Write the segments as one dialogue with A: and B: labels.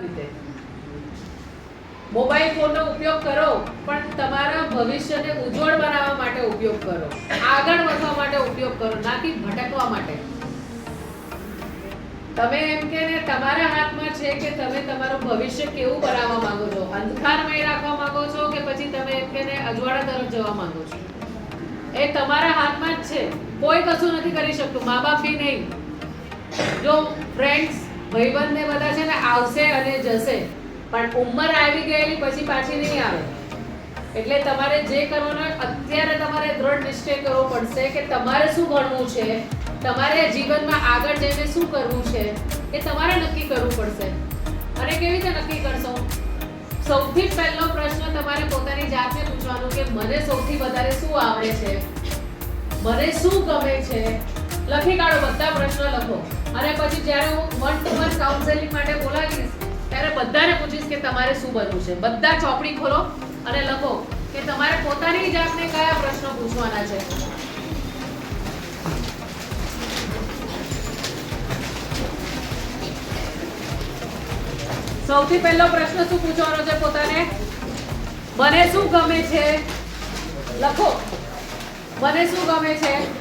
A: રીતે. મોબાઈલ ફોનનો ઉપયોગ કરો, પણ તમારા ભવિષ્યને ઉજ્જવળ બનાવવા માટે ઉપયોગ કરો. આગળ વધવા માટે ઉપયોગ કરો ના કે ભટકવા માટે. તમે એમ કે ને, તમારા હાથમાં છે કે તમે તમારું ભવિષ્ય કેવું બનાવવા માંગો છો? અંધકારમય રાખવા માંગો છો કે પછી તમે એમ કે ને, અજવાળા તરફ જવા માંગો છો? એ તમારા હાથમાં જ છે. કોઈ કશું નથી કરી શકતું. મા બાપ બી નહીં. જો ફ્રેન્ડ્સ ભાઈબંધ ને બધા છે ને આવશે અને જશે. પણ ઉંમર આવી ગયેલી પછી પાછી નહીં આવે. એટલે તમારે જે કરવાનું હોય, અત્યારે તમારે દ્રઢ નિશ્ચય કરવો પડશે કે તમારે શું ભણવું છે તમારે જીવનમાં આગળ જઈને શું કરવું છે એ તમારે નક્કી કરવું પડશે. અને કેવી રીતે નક્કી કરશો? સૌથી પહેલો પ્રશ્ન તમારે પોતાની જાતને પૂછવાનો કે મને સૌથી વધારે શું આવડે છે? મને શું ગમે છે? લખી કાઢો બધા પ્રશ્નો લખો. અને પછી જ્યારે હું વન ટુ વન કાઉન્સેલિંગ માટે બોલાવીશ, ત્યારે બધાને પૂછીશ કે તમારે શું બનવું છે. બધા ચોપડી ખોલો અને લખો કે તમારે પોતાની જાતને કયા પ્રશ્નો પૂછવાના છે. સૌથી પહેલો પ્રશ્ન શું પૂછવાનો છે પોતાને? મને શું ગમે છે? લખો. મને શું ગમે છે?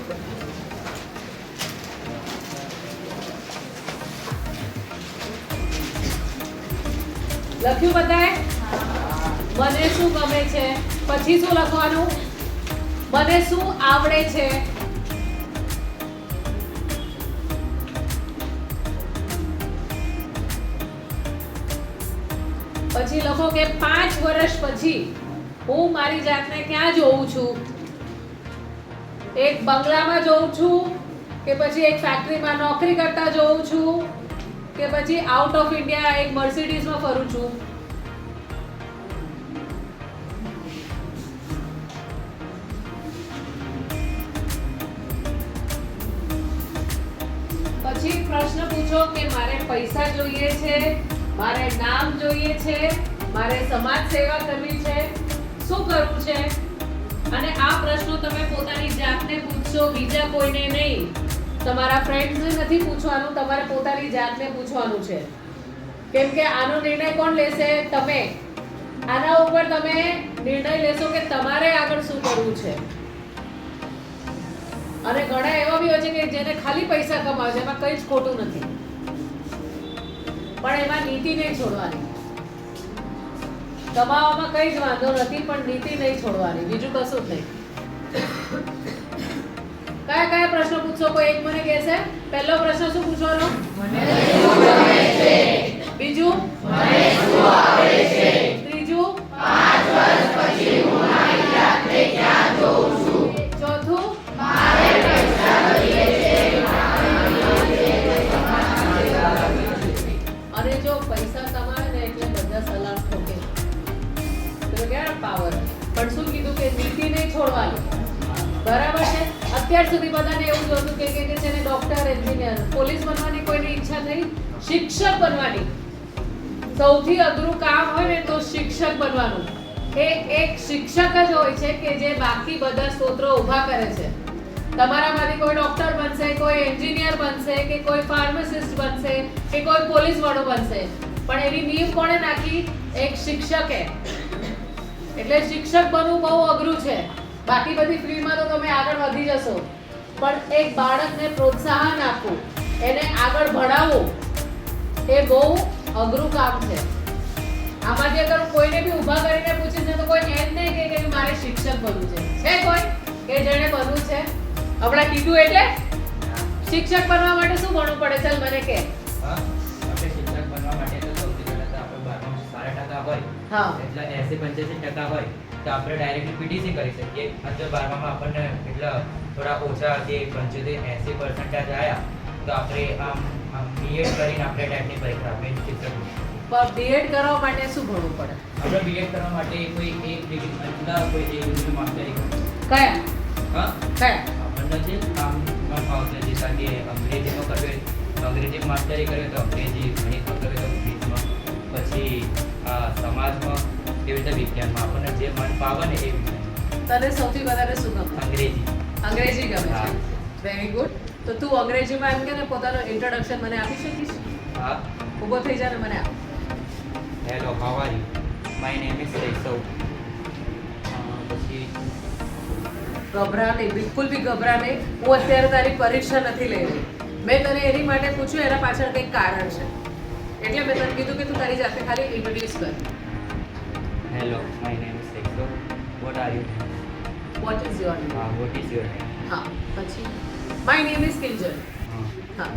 A: લખ્યું બધાએ? મને શું ગમે છે? પછી શું લખવાનું? મને શું આવડે છે? પછી લખો કે પાંચ વર્ષ પછી હું મારી જાતને ક્યાં જોઉં છું? એક બંગલામાં જોઉં છું કે પછી એક ફેક્ટરીમાં નોકરી કરતા જોઉં છું? કે પછી આઉટ ઓફ ઇન્ડિયા એક મર્સિડીઝમાં ફરું છું. પછી પ્રશ્ન પૂછો કે મારે પૈસા જોઈએ છે, મારે નામ જોઈએ છે, મારે સમાજ સેવા કરવી છે, શું કરવું છે? અને આ પ્રશ્નો તમે પોતાની જાતને પૂછશો, બીજા કોઈને નહીં. તમારા ફ્રેન્ડ્સને નથી પૂછવાનું, તમારે પોતાની જાતને પૂછવાનું છે. કેમ કે આનો નિર્ણય કોણ લેશે? તમે. આના ઉપર તમે નિર્ણય લેશો કે તમારે આગળ શું કરવું છે. અને ઘણા એવા બી હોય છે કે જેને ખાલી પૈસા કમાવે છે, એમાં કંઈ જ ખોટું નથી. પણ એમાં નીતિ નહીં છોડવાની. કમાવામાં કંઈ જ વાંધો નથી, પણ નીતિ નહીં છોડવાની. બીજું કશું જ નહીં. કયા કયા પ્રશ્નો પૂછશો? કોઈ એક મને કહેશે. પહેલો પ્રશ્ન શું પૂછવાનો? જે બાકી બધા સ્ત્રોતો ઊભા કરે છે. તમારામાંથી કોઈ ડોક્ટર બનશે, કોઈ એન્જિનિયર બનશે, કે કોઈ ફાર્માસિસ્ટ બનશે, કે કોઈ પોલીસ વાળો બનશે. પણ એની નીમ કોણે નાખી? એક શિક્ષકે. એટલે શિક્ષક બનવું બહુ અઘરું છે. બાકી બધી ફિલ્ડમાં તો તમે આગળ વધી જશો. પણ એક બાળકને પ્રોત્સાહન આપવું, એને આગળ ભણાવવું, એ બહુ અઘરું કામ છે. આમાંથી અગર કોઈને બી ઊભા કરીને પૂછીશ ને તો કોઈ એમ નહીં કે કે મારે શિક્ષક બનવું છે. છે કોઈ? કે જેણે બનવું છે? હમણાં કીધું એટલે? શિક્ષક બનવા માટે શું ભણવું પડે? ચાલ મને કે.
B: શિક્ષક બનવા માટે તો સૌથી પહેલા તો આપણે બારમાં સારા ટકા હોય
A: હા.
B: એટલે એસી પંચ્યાસી ટકા હોય તો આપણે ડાયરેક્ટલી પીટીસી કરી શકીએ. અને જો બારમામાં આપણને એટલા થોડા ઓછા પંચોતેર એસી પર્સન્ટેજ આવ્યા તો આપણે આમ આમ બીએડ કરીને આપણે ટાઈપની પરીક્ષા આપીએ. શિક્ષક
A: પણ બીએડ કરવા માટે શું ભણવું પડે?
B: આપણે બીએડ કરવા માટે કોઈ એક ડિગ્રી અંદર કોઈ એક ડિગ્રી માસ્ટરી.
A: કયા?
B: હા?
A: કયા?
B: આપણને જે કામ કામ ફાવશે જે સાથે અંગ્રેજીમાં કરવી અંગ્રેજી માસ્ટરી કરે તો અંગ્રેજી ગણિતમાં કરે તો ગણિતમાં પછી સમાજમાં એવી રીતે વિજ્ઞાનમાં આપણને જે મન ફાવે ને એ
A: તને સૌથી વધારે શું ગમે?
B: અંગ્રેજી.
A: અંગ્રેજી ગમે. છે. વેરી ગુડ તો તું અંગ્રેજીમાં એમ કે ને પોતાનું ઇન્ટ્રોડક્શન મને આપી શકીશ?
B: હા.
A: ઊભો થઈ જાય ને મને આપ
B: hello how are you my name is Keshav પછી
A: ગભરા નહીં બિલકુલ બી ગભરા નહીં હું અત્યારે તારી પરીક્ષા નથી લઈ રહી. મેં તને એની માટે પૂછ્યું એના પાછળ કંઈક કારણ છે. એટલે મેં તને કીધું કે તું તારી જાતે ખાલી ઇન્ટ્રોડ્યુસ કર.
B: Hello my name is Keshav what are you
A: what is your
B: હા વોટ ઇઝ યોર નેમ
A: હા પછી? માય નેમ ઇઝ કિંજલ હા.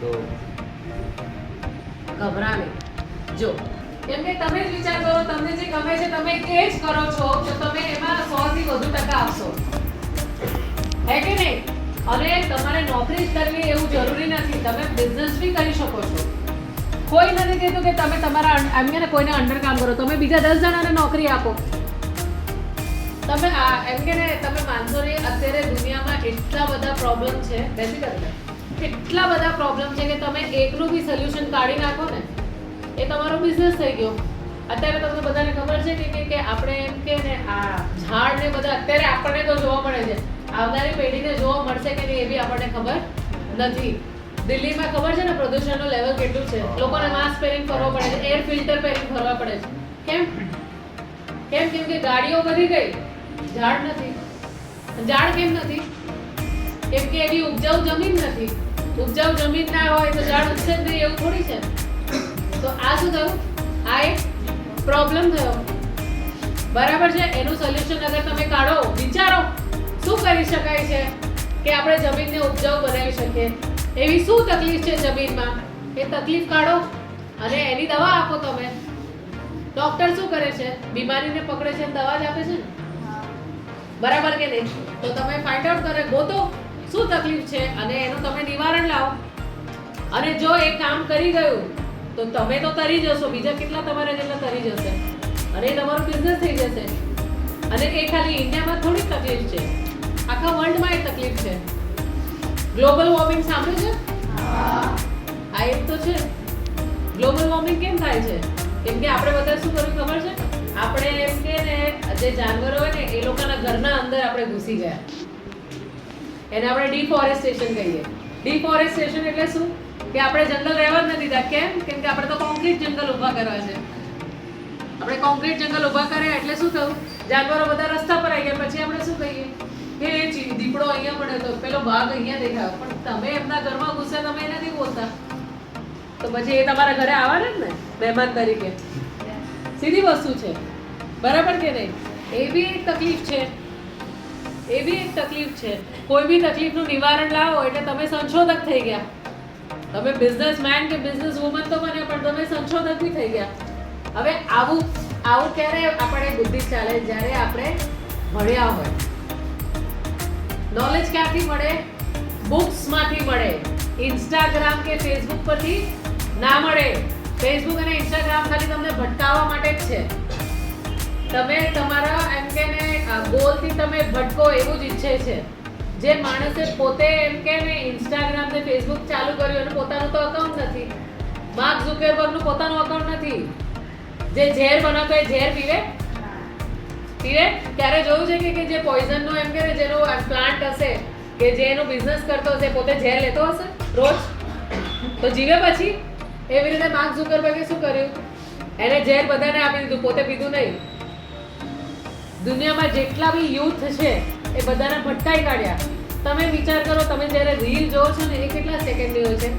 B: તો
A: ગભરા નહીં જો, કેમ કે તમે જ વિચાર કરો, તમને જે ગમે છે, તમે એ જ કરો છો, તો તમે એમાં સો થી વધુ ટકા આપશો. હે કે નહીં? અને તમારે નોકરી જ કરવી એવું જરૂરી નથી, તમે બિઝનેસ બી કરી શકો છો. કોઈ નથી કહેતું કે તમે તમારા એમ કે કોઈને અંડર કામ કરો, તમે બીજા દસ જણાને નોકરી આપો. તમે એમ કે ને તમે માનશો નહીં, અત્યારે દુનિયામાં એટલા બધા પ્રોબ્લેમ છે, બેસી કરતા એટલા બધા પ્રોબ્લેમ છે કે તમે એકનું બી સોલ્યુશન કાઢી નાખો ને એ તમારો બિઝનેસ થઈ ગયો. અત્યારે તમને બધાને ખબર છે કે- કે આપણે એમ કે ને, આ ઝાડ ને બધા અત્યારે આપણને તો જોવા મળે છે. આવનારી પેઢીને જોવા મળશે કે નહીં એ બી આપણને ખબર નથી. દિલ્હીમાં ખબર છે ને પ્રદૂષણનું લેવલ કેટલું છે? લોકોને માસ્ક પહેરીને ફરવો પડે છે એર ફિલ્ટર પહેરીને ફરવા પડે છે. કેમ? કેમ? કેમ કે ગાડીઓ વધી ગઈ. ઝાડ નથી. ઝાડ કેમ નથી? કેમ કે એની ઉપજાઉ જમીન નથી. ઉપજાઉ જમીન ના હોય તો ઝાડ ઉગશે જ નહીં એવું થોડી છે. તો આ શું થયું? આ એક પ્રોબ્લેમ થયો. બરાબર છે? એનું સોલ્યુશન અગર તમે કાઢો, વિચારો, શું કરી શકાય છે કે આપણે જમીનને ઉપજાઉ બનાવી શકીએ? એવી શું તકલીફ છે જમીનમાં? એ તકલીફ કાઢો અને એની દવા આપો તમે. ડોક્ટર શું કરે છે? બીમારીને પકડે છે દવા જ આપે છે ને? બરાબર કે નહીં? તો તમે ફાઇન્ડ આઉટ કરે, ગોતો, શું તકલીફ છે? અને એનું તમે નિવારણ લાવો. અને જો એ કામ કરી ગયું તો તમે તો તરી જશો બીજા કેટલા તમારા જેટલા તરી જશે અને એ તમારો બિઝનેસ થઈ જશે. અને એ ખાલી ઇન્ડિયામાં થોડી તકલીફ છે. આખા વર્લ્ડમાં એ તકલીફ છે. ગ્લોબલ વોર્મિંગ સાંભળ્યું છે? આ એક તો છે. ગ્લોબલ વોર્મિંગ કેમ થાય છે? કેમ કે આપણે બધા શું કરવું ખબર છે? આપણે એમ કે ને જે જાનવરો હોય ને એ લોકોના ઘરના અંદર આપણે ઘૂસી ગયા. એને આપણે ડિફોરેસ્ટેશન કહીએ. ડિફોરેસ્ટેશન એટલે શું? કે આપણે જંગલ રહેવા જ નથી દીધા. કેમ? કેમ કે આપણે તો કોન્ક્રીટ જંગલ ઊભા કરવા છે. આપણે કોન્ક્રીટ જંગલ ઊભા કર્યા એટલે શું થયું? જાનવરો બધા રસ્તા પર આવી ગયા. પછી આપણે શું કહીએ? કે દીપડો અહીંયા પડે તો પેલો ભાગ અહીંયા દેખાયો. પણ તમે એમના ઘરમાં ઘૂસે તમે નથી બોલતા. તો પછી એ તમારા ઘરે આવવાના ને? મહેમાન તરીકે. સીધી વસ્તુ છે. બરાબર કે નહીં? એ બી એક તકલીફ છે. એ બી એક તકલીફ છે. કોઈ બી તકલીફનું નિવારણ લાવો એટલે તમે સંશોધક થઈ ગયા. તમે બિઝનેસમેન કે બિઝનેસ વુમન તો બને પણ તમે સંશોધક બી થઈ ગયા. હવે આવું આવું ક્યારે આપણે બુદ્ધિ ચાલે? જ્યારે આપણે ભણ્યા હોય. નોલેજ ક્યાંથી મળે? બુક્સમાંથી મળે. ઇન્સ્ટાગ્રામ કે ફેસબુક પરથી ના મળે. ફેસબુક અને ઇન્સ્ટાગ્રામ ખાલી તમને ભટકાવવા માટે જ છે. તમે તમારા એમ કે ગોલથી તમે ભટકો એવું જ ઈચ્છે છે. જે માણસે પોતે એમ કે ને ઇન્સ્ટાગ્રામ ને ફેસબુક ચાલુ કર્યું અને પોતાનું તો અકાઉન્ટ નથી. માર્ક ઝુકરબર્ગનું પોતાનું અકાઉન્ટ નથી. જે ઝેર બનાવતો એ ઝેર પીવે? પીવે? ત્યારે જોયું છે કે જે પોઈઝનનું એમ કે જેનો પ્લાન્ટ હશે, કે જે એનો બિઝનેસ કરતો હશે પોતે ઝેર લેતો હશે રોજ? તો જીવે પછી? એવી રીતે માર્ક ઝુકરબર્ગે શું કર્યું? એને ઝેર બધાને આપી દીધું, પોતે પીધું નહીં. દુનિયામાં જેટલા બી યુથ છે એ બધાને ભટકાઈ કાઢ્યા. તમે વિચાર કરો, તમે જ્યારે રીલ જોવો છો ને, એ કેટલા સેકન્ડની હોય છે?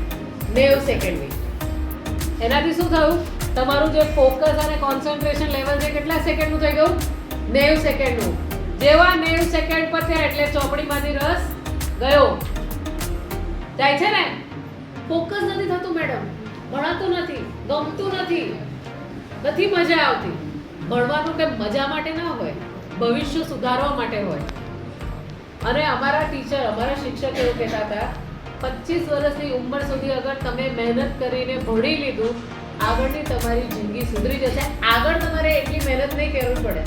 A: નેવ સેકન્ડની એનાથી શું થયું? તમારું જે ફોકસ અને કોન્સન્ટ્રેશન લેવલ છે કેટલા સેકન્ડનું થઈ ગયું? નેવ સેકન્ડનું જેવા નેવ સેકન્ડ પર થયા એટલે ચોપડીમાંથી રસ ગયો. જાય છે ને? ફોકસ નથી થતું મેડમ ભણાતું નથી, ગમતું નથી. નથી મજા આવતી. ભણવાનું કે મજા માટે ના હોય, ભવિષ્ય સુધારવા માટે હોય. અને અમારા ટીચર અમારા શિક્ષક એવું કહેતા હતા પચીસ વર્ષની ઉંમર સુધી અગર તમે મહેનત કરીને ભણી લીધું, આગળની તમારી જિંદગી સુધરી જશે. આગળ તમારે એટલી મહેનત નહીં કરવી પડે.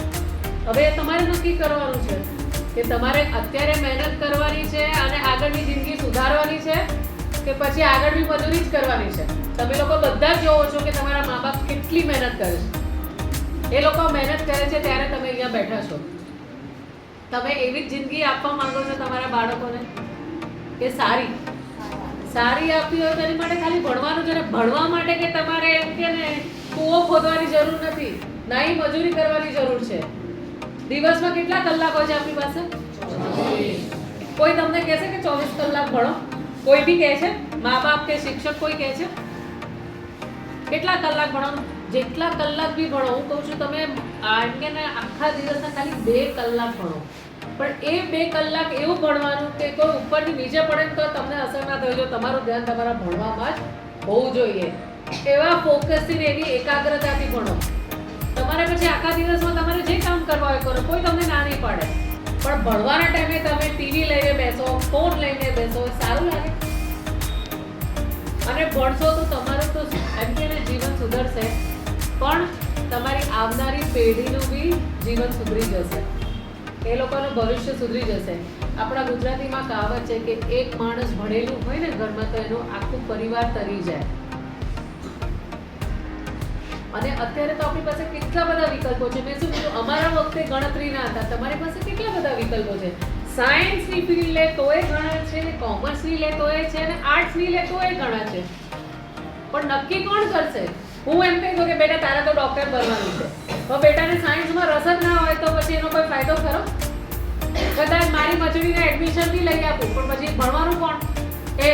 A: હવે તમારે નક્કી કરવાનું છે કે તમારે અત્યારે મહેનત કરવાની છે અને આગળની જિંદગી સુધારવાની છે કે પછી આગળ બી મજૂરી જ કરવાની છે? તમે લોકો બધા જ જોવો છો કે તમારા મા બાપ કેટલી મહેનત કરે છે. એ લોકો મહેનત કરે છે ત્યારે તમે અહીંયા બેઠા છો. તમે એવી જ જિંદગી આપવા માંગો છો તમારા બાળકોને? કે સારી? સારી આપવી હોય તેની માટે ખાલી ભણવાનું છે ભણવા માટે કે તમારે એમ કે ને, કૂવો ખોદવાની જરૂર નથી. નાઈ મજૂરી કરવાની જરૂર છે. દિવસમાં કેટલા કલાક છે આપણી પાસે? કોઈ તમને કહેશે કે ચોવીસ કલાક ભણો? કોઈ બી કહે છે? મા બાપ કે શિક્ષક કોઈ કહે છે? કેટલા કલાક ભણવાનું? જેટલા કલાક બી ભણો, હું કહું છું તમે આ ને આખા દિવસના ખાલી બે કલાક ભણો. પણ એ બે કલાક એવું ભણવાનું કે કોઈ ઉપરથી નીચે પડે તો તમને અસર ના થયો. તમારું ધ્યાન તમારા ભણવામાં જ હોવું જોઈએ. એવા ફોકસથી ને એવી એકાગ્રતાથી ભણો. તમારે પછી આખા દિવસમાં તમારે જે કામ કરવા હોય કરો. કોઈ તમને ના નહીં પાડે. પણ ભણવાના ટાઈમે તમે ટીવી લઈને બેસો, ફોન લઈને બેસો, સારું લાગે. અને ભણશો તો તમારું તો એમ કે જીવન સુધરશે. પણ તમારી આવનારી પેઢીનું બી જીવન સુધરી જશે. એ લોકોનું ભવિષ્ય સુધરી જશે. આપણા ગુજરાતીમાં કહાવત છે કે એક માણસ ભણેલું હોય ને ઘરમાં તો એનો આખું પરિવાર તરી જાય. અને અત્યારે તો આપણી પાસે કેટલા બધા વિકલ્પો છે. મેં શું કીધું, અમારા વખતે ગણતરી ના હતા. તમારી પાસે કેટલા બધા વિકલ્પો છે? સાયન્સની ફિલ્ડ લે તોય ઘણા છે ને કોમર્સની લે તોય છે અને આર્ટ્સની લે તોય ઘણા છે. પણ નક્કી કોણ કરશે? હું એમ કહી દઉં કે બેટા, તારે તો ડોક્ટર બનવાનું છે. તો બેટાને સાયન્સમાં રસ જ ના હોય તો પછી એનો કોઈ ફાયદો ખરો? કદાચ મારી મજૂરીને એડમિશન બી લઈ આપું, પણ પછી ભણવાનું કોણ? એ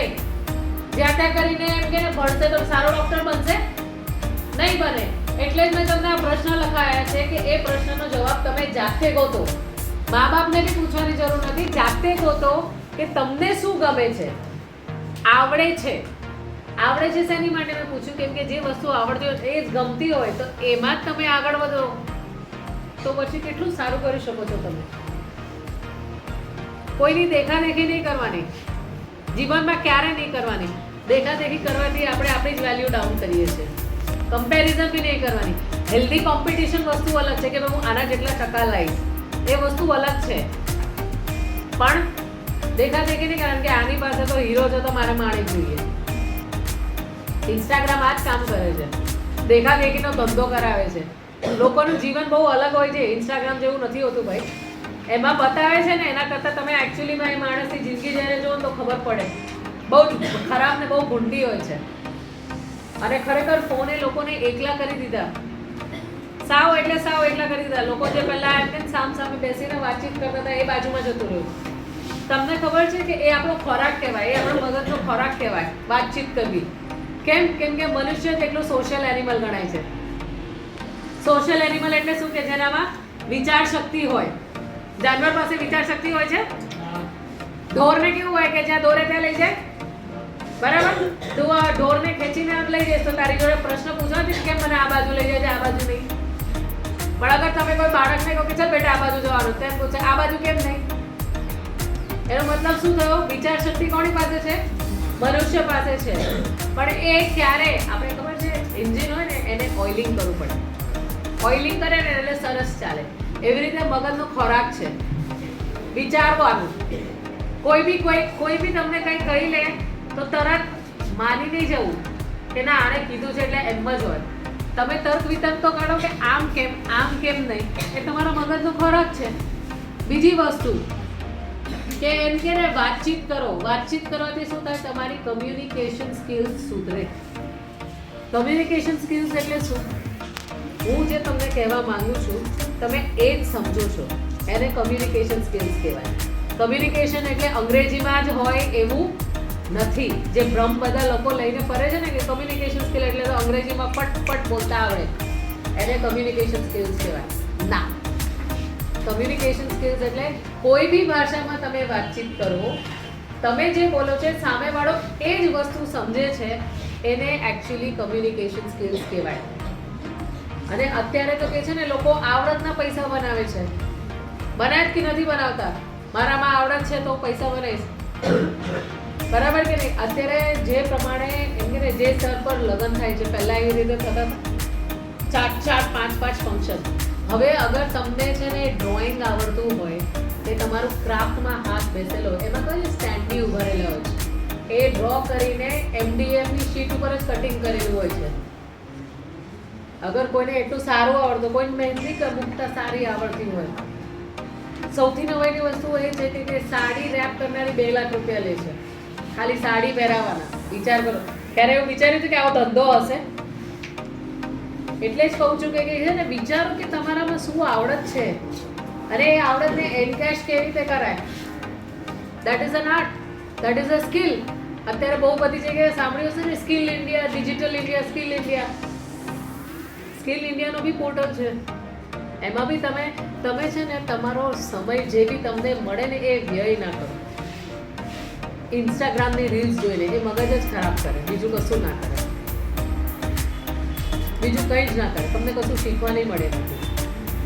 A: જ્યાં ત્યાં કરીને એમ કે ભણશે તો સારો ડોક્ટર બનશે? નહીં બને. એટલે જ મેં તમને આ પ્રશ્ન લખાયા છે કે એ પ્રશ્નનો જવાબ તમે જાતે ગોતો. મા બાપને બી પૂછવાની જરૂર નથી. જાતે ગોતો કે તમને શું ગમે છે? આવડે છે. આવડે છે શેની માટે? મેં પૂછ્યું કેમ કે જે વસ્તુ આવડતી હોય, એ જ ગમતી હોય, તો એમાં જ તમે આગળ વધો. તો પછી કેટલું સારું કરી શકો છો તમે? કોઈની દેખાદેખી નહીં કરવાની. જીવનમાં ક્યારે નહીં કરવાની. દેખાદેખી કરવાથી આપણે આપણી જ વેલ્યુ ડાઉન કરીએ છીએ. કમ્પેરિઝન બી નહીં કરવાની. હેલ્ધી કોમ્પિટિશન વસ્તુ અલગ છે કે હું આના જેટલા ટકા લાવીશ એ વસ્તુ અલગ છે. પણ દેખાદેખી નહીં કારણ કે આની પાસે તો હીરો છે તો મારે માણી જોઈએ. ઇન્સ્ટાગ્રામ આ જ કામ કરે છે. દેખાદેખીનો ધંધો કરાવે છે. લોકોનું જીવન બહુ અલગ હોય છે. ઇન્સ્ટાગ્રામ જેવું નથી હોતું ભાઈ. એમાં બતાવે છે ને, એના કરતાં તમે એકચ્યુઅલીમાં એ માણસની જિંદગી જ્યારે જુઓ તો ખબર પડે. બહુ ખરાબ ને બહુ ગુંડી હોય છે. અને ખરેખર ફોને લોકોને એકલા કરી દીધા. સાવ એટલે સાવ એકલા કરી દીધા. લોકો જે પહેલાં એમને સામ સામે બેસીને વાતચીત કરતા હતા એ બાજુમાં જતું રહ્યું. તમને ખબર છે કે એ આપણો ખોરાક કહેવાય. એ આપણો મગજનો ખોરાક કહેવાય, વાતચીત કરવી. કેમ? કેમ કે મનુષ્ય એટલું સોશિયલ એનિમલ ગણાય છે. સોશિયલ એનિમલ એટલે શું કે જેનામાં વિચાર શક્તિ હોય? જાનવર પાસે વિચાર શક્તિ હોય છે? ઢોરને કેવું હોય કે જ્યાં દોરે ત્યાં લઈ જાય? બરાબર? તું ઢોરને ખેંચીને લઈ જઈશ તો તારી જોડે પ્રશ્ન પૂછવાથી જ કેમ મને આ બાજુ લઈ જાય આ બાજુ નહીં? પણ અગર તમે કોઈ બાળકને કહો કે, ચાલ બેટા, આ બાજુ જવાનું તેમ પૂછે, આ બાજુ કેમ નહીં? એનો મતલબ શું થયો? વિચાર શક્તિ કોની પાસે છે? મનુષ્ય પાસે છે. પણ એ ક્યારે, આપણે ખબર છે એન્જિન હોય ને, એને ઓઇલિંગ કરવું પડે. ઓઇલિંગ કરે ને, એટલે સરસ ચાલે. એવી રીતે મગજનો ખોરાક છે. વિચારવાનું. કોઈ બી, કોઈ કોઈ બી તમને કંઈ કહી લે, તો તરત માની નહીં જવું કે ના આણે કીધું છે એટલે એમ જ હોય. તમે તર્ક વિતર્ક તો કાઢો કે આમ કેમ આમ કેમ નહીં. એ તમારો મગજનો ખોરાક છે. બીજી વસ્તુ કે એમ કે ને, વાતચીત કરો. વાતચીત કરવાથી શું થાય? તમારી કમ્યુનિકેશન સ્કિલ્સ સુધરે. કમ્યુનિકેશન સ્કિલ્સ એટલે શું? હું જે તમને કહેવા માંગુ છું, તમે એ જ સમજો છો. એને કમ્યુનિકેશન સ્કિલ્સ કહેવાય. કમ્યુનિકેશન એટલે અંગ્રેજીમાં જ હોય એવું નથી. જે ભ્રમ બધા લોકો લઈને ફરે છે ને કે કમ્યુનિકેશન સ્કિલ એટલે તો અંગ્રેજીમાં પટ પટ બોલતા આવડે. એને કમ્યુનિકેશન સ્કિલ્સ કહેવાય. ના. કમ્યુનિકેશન સ્કિલ્સ એટલે કોઈ બી ભાષામાં તમે વાતચીત કરો, તમે જે બોલો છો સામેવાળો એ જ વસ્તુ સમજે છે, એને એકચ્યુઅલી કમ્યુનિકેશન સ્કિલ્સ કહેવાય. અને અત્યારે તો કે છે ને, લોકો આવડતના પૈસા બનાવે છે. બનાવે કે નથી બનાવતા? મારામાં આવડત છે તો પૈસા બનાવીશ. બરાબર કે નહીં? અત્યારે જે પ્રમાણે એમ કે જે સ્તર પર લગ્ન થાય છે, પહેલાં એવી રીતે થતા હતા. ચાર ચાર પાંચ પાંચ ફંક્શન હવે અગર તમને છે ને ડ્રોઈંગ આવડતું હોય તે તમારું ક્રાફ્ટમાં હાથ બેસેલો એમાં કઈ સ્ટેન્ડી ઉભરેલા હોય છે? એ ડ્રો કરીને એમડીએફની શીટ ઉપર જ કટિંગ કરેલું હોય છે. અગર કોઈને એટલું સારું આવડતું, કોઈને મહેંદી મૂકતા સારી આવડતી હોય. સૌથી નવાઈની વસ્તુ એ છે કે- તે સાડી રેપ કરનારી બે લાખ રૂપિયા લે છે. ખાલી સાડી પહેરાવાના. વિચાર કરો. ક્યારે એવું વિચાર્યું હતું કે આવો ધંધો હશે? એટલે જ કહું છું કે છે ને, વિચારો કે તમારામાં શું આવડત છે. અને એ આવડતને એન્કેશ કેવી રીતે કરાય? That is an art that is a skill અત્યારે બહુ બધી જગ્યાએ સાંભળ્યું હશે ને, skill India digital India, skill India. Skill ઇન્ડિયાનો બી પોર્ટલ છે. એમાં બી તમે તમે છે ને, તમારો સમય જે બી તમને મળે ને, એ વ્યય ના કરો. ઇન્સ્ટાગ્રામની રીલ્સ જોઈને, એ મગજ જ ખરાબ કરે, બીજું કશું ના કરે. બીજું કંઈ જ ના કરે તમને કશું શીખવા નહીં મળે નથી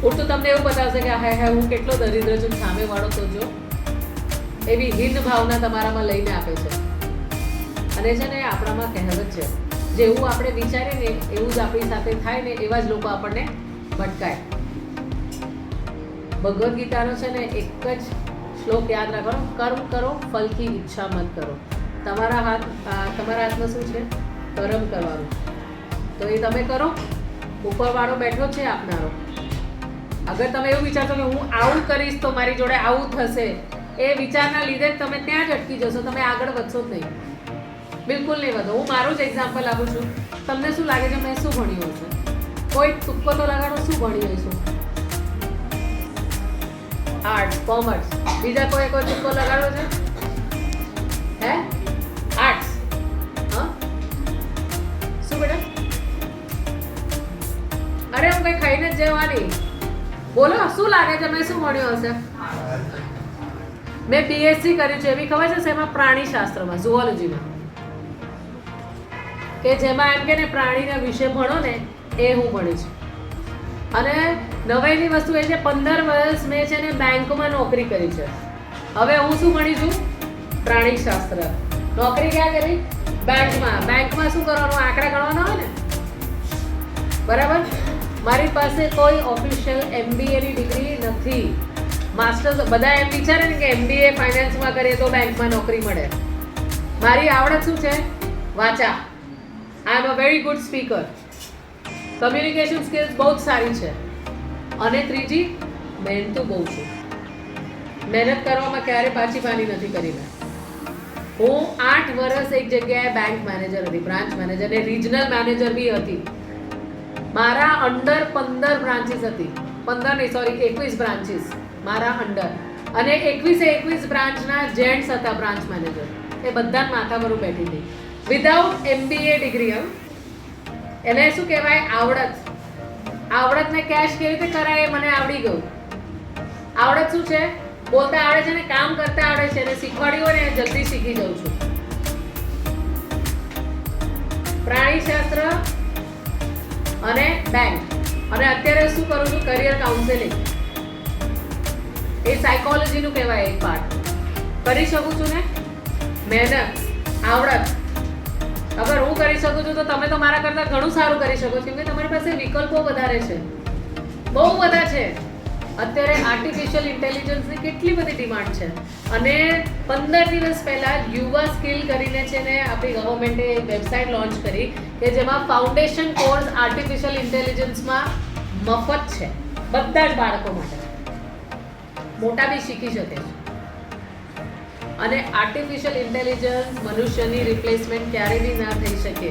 A: પૂરતું તમને એવું બતાવશે કે હાય હાય હું કેટલો દરિદ્ર છું, સામેવાળો તો જો. એવી હીન ભાવના તમારામાં લઈને આપે છે. અને છે ને, આપણામાં કહેવત છે, જેવું આપણે વિચારીએ ને, એવું જ આપણી સાથે થાય ને, એવા જ લોકો આપણને ભટકાય. ભગવદ્ ગીતાનો છે ને, એક જ શ્લોક યાદ રાખવાનો, કર્મ કરો, ફલથી ઈચ્છા મત કરો. તમારા હાથ તમારા હાથમાં શું છે? કર્મ કરવાનું. તો એ તમે કરો. ઉપરવાળો બેઠો છે આપનારો. અગર તમે એવું વિચારશો કે હું આવું કરીશ તો મારી જોડે આવું થશે એ વિચારના લીધે તમે ત્યાં જ અટકી જશો, તમે આગળ વધશો જ નહીં. બિલકુલ નહીં વધો. હું મારું જ એક્ઝામ્પલ આપું છું. તમને શું લાગે છે? મેં શું ભણ્યું હશે કોઈ તુક્કો તો લગાડો, શું ભણ્યું હોઈશું આર્ટ્સ કોમર્સ બીજા કોઈ કોઈ તુક્કો લગાડો છે? હે? અરે હું કઈ ખાઈને જવાની. બોલો, શું લાગે મેં શું મળ્યું હશે? મેં બીએસસી કર્યું છે. એવી ખબર છે શેમાં પ્રાણીશાસ્ત્રમાં ઝુઓલોજીમાં કે જેમાં એમ કે ને, પ્રાણીના વિશે ભણો ને, એ હું ભણી છું. અને નવાઈની વસ્તુ એ છે, પંદર વર્ષ મેં છે ને, બેંકમાં નોકરી કરી છે. હવે હું શું ભણી છું? પ્રાણીશાસ્ત્ર. નોકરી ક્યાં કરી? બેંકમાં. બેંકમાં શું કરવાનું? આંકડા ગણવાના હોય ને? બરાબર? મારી પાસે કોઈ ઓફિશિયલ એમબીએની ડિગ્રી નથી. માસ્ટર્સ બધા એમ વિચારે ને કે એમબીએ ફાઇનાન્સમાં કરીએ તો બેંકમાં નોકરી મળે. મારી આવડત શું છે? વાચા. I am a very good speaker communication skills બહુ જ સારી છે. અને ત્રીજી મહેનતું બહુ છું. મહેનત કરવામાં ક્યારે પાછી પાની નથી કરી મેં. હું આઠ વર્ષ એક જગ્યાએ બેંક મેનેજર હતી બ્રાન્ચ મેનેજર ને રિજનલ મેનેજર બી હતી. મારા અંડર પંદર બ્રાન્ચીસ હતી. પંદર નહીં સોરી એકવીસ બ્રાન્ચીસ મારા અંડર. અને એકવીસે એકવીસ બ્રાન્ચના જેન્ટ્સ હતા બ્રાન્ચ મેનેજર એ બધા માથા પર બેઠી હતી. વિધાઉટ એમબીએ ડિગ્રી હમ એને શું કહેવાય? આવડત. આવડતને કેશ કેવી રીતે કરાય એ મને આવડી ગયું. આવડત શું છે? બોલતા આવડે છે ને, કામ કરતા આવડે છે અને શીખવાડ્યું હોય ને જલ્દી શીખી જાઉં છું. પ્રાણીશાસ્ત્ર અને બેંક અને અત્યારે શું કરું છું? કરિયર કાઉન્સેલિંગ એ સાયકોલોજીનું કહેવાય એક પાર્ટ કરી શકું છું ને? મહેનત, આવડત. અગર હું કરી શકું છું તો તમે તો મારા કરતાં ઘણું સારું કરી શકો છો. કેમ કે તમારી પાસે વિકલ્પો વધારે છે. બહુ બધા છે. અત્યારે આર્ટિફિશિયલ ઇન્ટેલિજન્સની કેટલી બધી ડિમાન્ડ છે. અને પંદર દિવસ પહેલા યુવા સ્કિલ કરીને છે ને આપણી ગવર્મેન્ટે વેબસાઇટ લોન્ચ કરી કે જેમાં ફાઉન્ડેશન કોર્સ આર્ટિફિશિયલ ઇન્ટેલિજન્સમાં મફત છે. બધા જ બાળકો માટે. મોટા બી શીખી શકે છે. અને આર્ટિફિશિયલ ઇન્ટેલિજન્સ મનુષ્યની રિપ્લેસમેન્ટ ક્યારે બી ના થઈ શકે.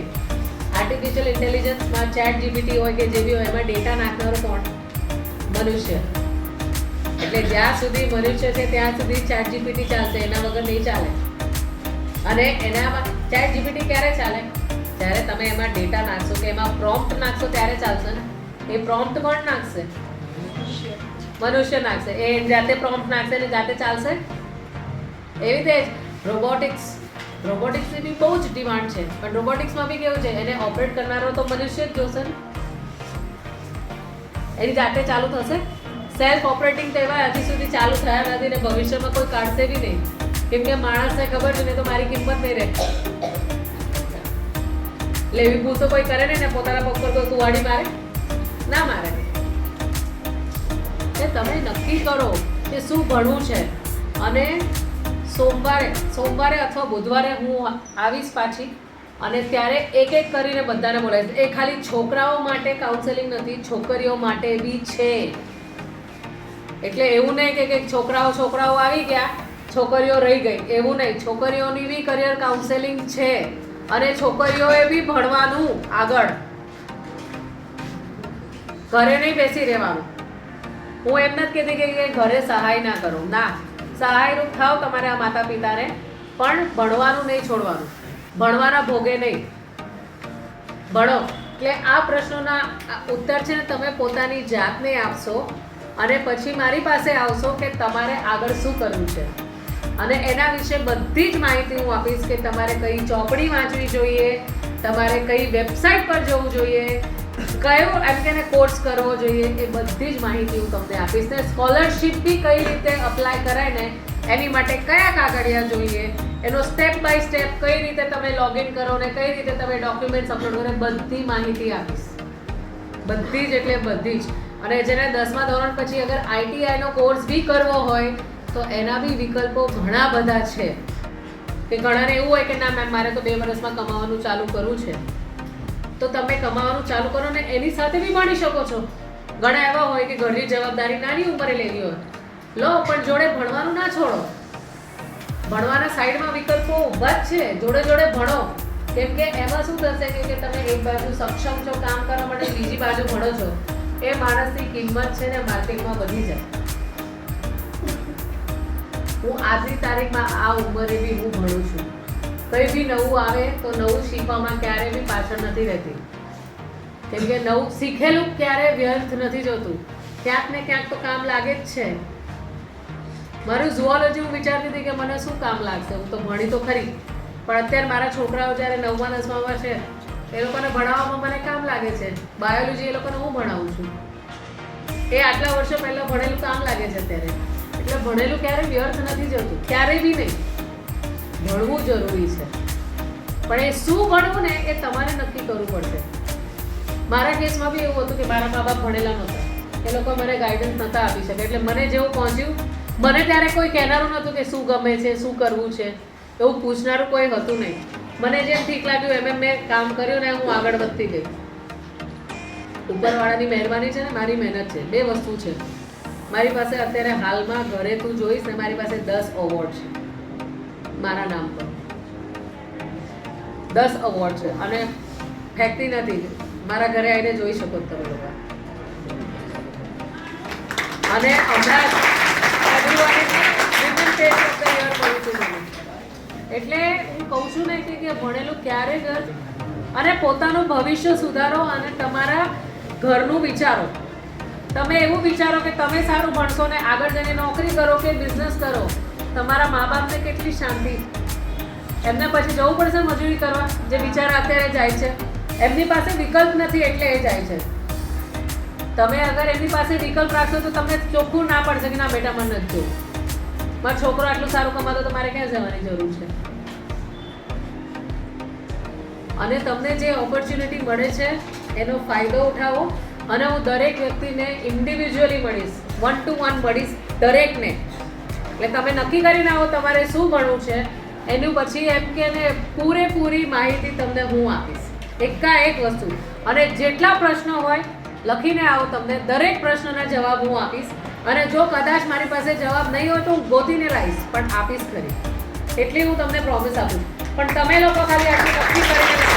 A: આર્ટિફિશિયલ ઇન્ટેલિજન્સમાં ચેટ જીપીટી હોય કે જે બી હોય, એમાં ડેટા નાખનારો કોણ? મનુષ્ય. એટલે જ્યાં સુધી મનુષ્ય છે ત્યાં સુધી ચેટ જીપીટી ચાલશે, એના વગર નહીં ચાલે. અને એનામાં ચેટ જીપીટી ક્યારે ચાલે? જ્યારે તમે એમાં ડેટા નાખશો કે એમાં પ્રોમ્પ્ટ નાખશો ત્યારે ચાલશે ને? એ પ્રોમ્પ્ટ કોણ નાખશે? મનુષ્ય નાખશે. એ જાતે પ્રોમ્પ્ટ નાખશે ને જાતે ચાલશે? એવી રીતે રોબોટિક્સ રોબોટિક્સની બી બહુ જ ડિમાન્ડ છે. પણ રોબોટિક્સમાં બી કેવું છે, એને ઓપરેટ કરનારો તો મનુષ્ય જ જોશે ને? એની જાતે ચાલુ થશે? સેલ્ફ ઓપરેટિંગ તહેવાર હજી સુધી ચાલુ થયા નથી ને ભવિષ્યમાં કોઈ કાઢશે બી નહીં. કેમ કે માણસને ખબર છે ને તો મારી કિંમત નહીં રહે. લેવી ભૂલ કોઈ કરે ને, પોતાના પગ પર કોઈ કુવાડી મારે? ના મારે. એટલે તમે નક્કી કરો કે શું ભણવું છે. અને સોમવારે સોમવારે અથવા બુધવારે હું આવીશ પાછી અને ત્યારે એક એક કરીને બધાને બોલાવીશ. એ ખાલી છોકરાઓ માટે કાઉન્સેલિંગ નથી, છોકરીઓ માટે બી છે. એટલે એવું નહીં કે છોકરાઓ છોકરાઓ આવી ગયા, છોકરીઓ રહી ગઈ. એવું નહીં. છોકરીઓની બી કરિયર કાઉન્સેલિંગ છે. અને છોકરીઓએ બી ભણવાનું આગળ. ઘરે નહીં બેસી રહેવાનું. હું એમ નથી કહેતી કે ઘરે સહાય ના કરો. ના. સહાયરૂપ થાવ તમારા માતા પિતાને પણ ભણવાનું નહીં છોડવાનું. ભણવાના ભોગે નહીં. ભણો. એટલે આ પ્રશ્નોના ઉત્તર છે ને, તમે પોતાની જાતને આપશો. અને પછી મારી પાસે આવશો કે તમારે આગળ શું કરવું છે. અને એના વિશે બધી જ માહિતી હું આપીશ કે તમારે કઈ ચોપડી વાંચવી જોઈએ, તમારે કઈ વેબસાઇટ પર જવું જોઈએ, કયો એમ કે કોર્સ કરવો જોઈએ, એ બધી જ માહિતી હું તમને આપીશ. ને સ્કોલરશિપ બી કઈ રીતે અપ્લાય કરાય ને, એની માટે કયા કાગળિયા જોઈએ, એનો સ્ટેપ બાય સ્ટેપ કઈ રીતે તમે લોગિન કરો ને કઈ રીતે તમે ડોક્યુમેન્ટ્સ અપલોડ કરો બધી માહિતી આપીશ. બધી જ એટલે બધી જ. અને જેને દસમા ધોરણ પછી અગર આઈટીઆઈનો કોર્સ બી કરવો હોય, તો એના બી વિકલ્પો ઘણા બધા છે. કે ઘણાને એવું હોય કે ના, મેમ, મારે તો બે વર્ષમાં કમાવાનું ચાલુ કરવું છે. તો તમે કમાવાનું ચાલુ કરો ને એની સાથે બી ભણી શકો છો. ઘણા એવા હોય કે ઘરની જવાબદારી નાની ઉંમરે લેવી હોય. લો, પણ જોડે ભણવાનું ના છોડો. ભણવાના સાઈડમાં વિકલ્પો ઊભા જ છે. જોડે જોડે ભણો. કેમ કે એમાં શું થશે કે તમે એક બાજુ સક્ષમ છો, કામ કરવા માટે બીજી બાજુ ભણો છો. એ માણસની કિંમત છે ને માર્કેટમાં વધી જાય. હું આજની તારીખમાં આ ઉંમરે બી હું ભણું છું. કંઈ બી નવું આવે તો નવું શીખવામાં ક્યારે બી પાછળ નથી રહેતી. કેમ કે નવું શીખેલું ક્યારે વ્યર્થ નથી જોતું. ક્યાંક ને ક્યાંક તો કામ લાગે જ છે. મારું ઝુઓલોજી હું વિચારતી હતી કે મને શું કામ લાગશે? હું તો ભણી તો ખરી. પણ અત્યારે મારા છોકરાઓ જ્યારે નવમા દસમામાં છે એ લોકોને ભણાવવામાં મને કામ લાગે છે. બાયોલોજી એ લોકોને હું ભણાવું છું. એ આટલા વર્ષો પહેલાં ભણેલું કામ લાગે છે અત્યારે. એટલે ભણેલું ક્યારેય વ્યર્થ નથી જતું. ક્યારેય બી નહીં. ભણવું જરૂરી છે. પણ એ શું ભણવું ને એ તમારે નક્કી કરવું પડશે. મારા કેસમાં બી એવું હતું કે મારા મા બાપ ભણેલા નહોતા. એ લોકો મને ગાઈડન્સ નહોતા આપી શકે. એટલે મને જેવું પહોંચ્યું, મને ત્યારે કોઈ કહેનારું નહોતું કે શું ગમે છે, શું કરવું છે. એવું પૂછનારું કોઈ હતું નહીં. મને જેમ ઠીક લાગ્યું એમ એમ મેં કામ કર્યું ને હું આગળ વધતી ગઈ. ઉપરવાળાની મહેરબાની છે ને મારી મહેનત છે, બે વસ્તુ છે. મારી પાસે અત્યારે હાલમાં ઘરે તું જોઈશ ને મારી પાસે દસ અવોર્ડ છે, મારા નામ પર. દસ અવોર્ડ છે અને ફેંકતી નથી. મારા ઘરે આવીને જોઈ શકો તમે લોકો. અને હમણાં ફેબ્રુઆરી મળ્યું હતું મને. એટલે હું કહું છું ને કે ભણેલું ક્યારે ઘર અને પોતાનું ભવિષ્ય સુધારો અને તમારા ઘરનું વિચારો. તમે એવું વિચારો કે તમે સારું ભણશો ને આગળ જઈને નોકરી કરો કે બિઝનેસ કરો, તમારા મા બાપને કેટલી શાંતિ. એમને પછી જવું પડશે મજૂરી કરવા, જે બિચારા અત્યારે જાય છે. એમની પાસે વિકલ્પ નથી એટલે એ જાય છે. તમે અગર એમની પાસે વિકલ્પ રાખશો તો તમને ચોખ્ખું ના પડશે કે ના બેટા મને નથી જોવું. મારો છોકરો આટલું સારું કમાતો તો મારે ક્યાં જવાની જરૂર છે? અને તમને જે ઓપોર્ચ્યુનિટી મળે છે, એનો ફાયદો ઉઠાવો અને હું દરેક વ્યક્તિને ઇન્ડિવિજ્યુઅલી મળીશ વન ટુ વન મળીશ દરેકને. એટલે તમે નક્કી કરીને આવો તમારે શું ભણવું છે, એનું પછી એમ કે ને પૂરેપૂરી માહિતી તમને હું આપીશ. એકા એક વસ્તુ. અને જેટલા પ્રશ્નો હોય, લખીને આવો તમને. દરેક પ્રશ્નના જવાબ હું આપીશ. અને જો કદાચ મારી પાસે જવાબ નહીં હોય તો હું ગોતીને લાવીશ, પણ આપીશ ખરી. એટલી હું તમને પ્રોમિસ આપું પણ તમે લોકો ખાલી આટલું નક્કી કરીને